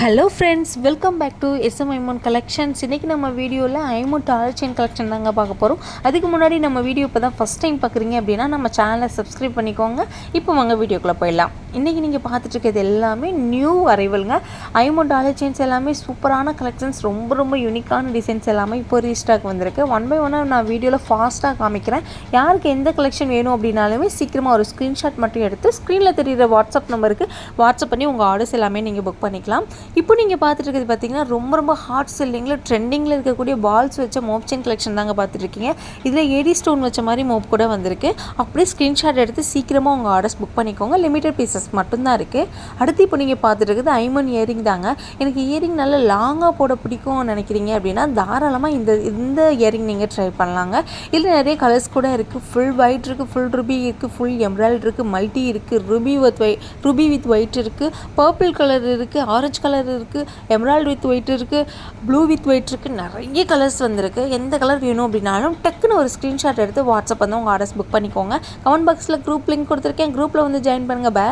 Hello friends welcome back to SM Aimon collections இன்றைக்கி நம்ம வீடியோவில் ஐமோன் டாலர் செயின் கலெக்ஷன் தாங்க பார்க்க போகிறோம் அதுக்கு முன்னாடி நம்ம வீடியோ இப்போ தான் ஃபஸ்ட் டைம் பார்க்குறீங்க அப்படின்னா நம்ம சேனலை சப்ஸ்கிரைப் பண்ணிக்கோங்க. இப்போ வாங்க வீடியோக்குள்ளே போயிடலாம். இன்றைக்கி நீங்கள் பார்த்துட்ருக்கிறது எல்லாமே நியூ அரைவலுங்க ஐமோன் டாலர் செயின்ஸ் எல்லாமே சூப்பரான கலெக்ஷன்ஸ் ரொம்ப ரொம்ப யூனிக்கான டிசைன்ஸ் எல்லாமே இப்போ ரீஸ்டாக் வந்திருக்கு. ஒன் பை ஒன்னாக நான் வீடியோவில் ஃபாஸ்ட்டாக காமிக்கிறேன். யாருக்கு எந்த கலெக்ஷன் வேணும் அப்படின்னாலுமே சீக்கிரமாக ஒரு ஸ்க்ரீன்ஷாட் மட்டும் எடுத்து ஸ்க்ரீனில் தெரியுற வாட்ஸ்அப் நம்பருக்கு வாட்ஸ்அப் பண்ணி உங்கள் ஆர்டர்ஸ் எல்லாமே நீங்கள் புக் பண்ணிக்கலாம். இப்போ நீங்கள் பார்த்துட்டு இருக்கிறது பார்த்தீங்கன்னா ரொம்ப ரொம்ப ஹாட் செல்லிங்கில் ட்ரெண்டிங்கில் இருக்கக்கூடிய பால்ஸ் வச்ச மோப் செயின் கலெக்ஷன் தாங்க பார்த்துட்ருக்கீங்க இதில் ஏடி ஸ்டோன் வச்ச மாதிரி மோப் கூட வந்திருக்கு. அப்படியே ஸ்க்ரீன்ஷாட் எடுத்து சீக்கிரமாக உங்கள் ஆர்டர்ஸ் புக் பண்ணிக்கோங்க. லிமிட்டட் பீசஸ் மட்டும்தான் இருக்குது அடுத்து இப்போ நீங்கள் பார்த்துட்டு இருக்குது ஐமன் இயரிங் தாங்க. எனக்கு இயரிங் நல்லா லாங்காக போட பிடிக்கும்னு நினைக்கிறீங்க அப்படின்னா தாராளமாக இந்த இந்த இயரிங் நீங்கள் ட்ரை பண்ணலாங்க. இதில் நிறைய கலர்ஸ் கூட இருக்குது ஃபுல் ஒயிட் இருக்குது ஃபுல் ருபி இருக்குது ஃபுல் எம்ராய்ட் இருக்குது மல்டி இருக்குது ruby with white ruby with white இருக்குது பர்பிள் கலர் இருக்குது ஆரஞ்சு கலர் இருக்குது எம்ராய்டு வித் ஒயிட் இருக்குது ப்ளூ வித் ஒயிட் இருக்குது நிறைய கலர்ஸ் வந்திருக்கு. எந்த கலர் வேணும் அப்படின்னாலும் டக்குன்னு ஒரு ஸ்க்ரீன்ஷாட் எடுத்து வாட்ஸ்அப் வந்து உங்கள் ஆர்டர்ஸ் புக் பண்ணிக்கோங்க. கமெண்ட் பாக்ஸில் குரூப் லிங்க் கொடுத்துருக்கேன். குரூப்பில் வந்து ஜாயின் பண்ணுங்கள் பே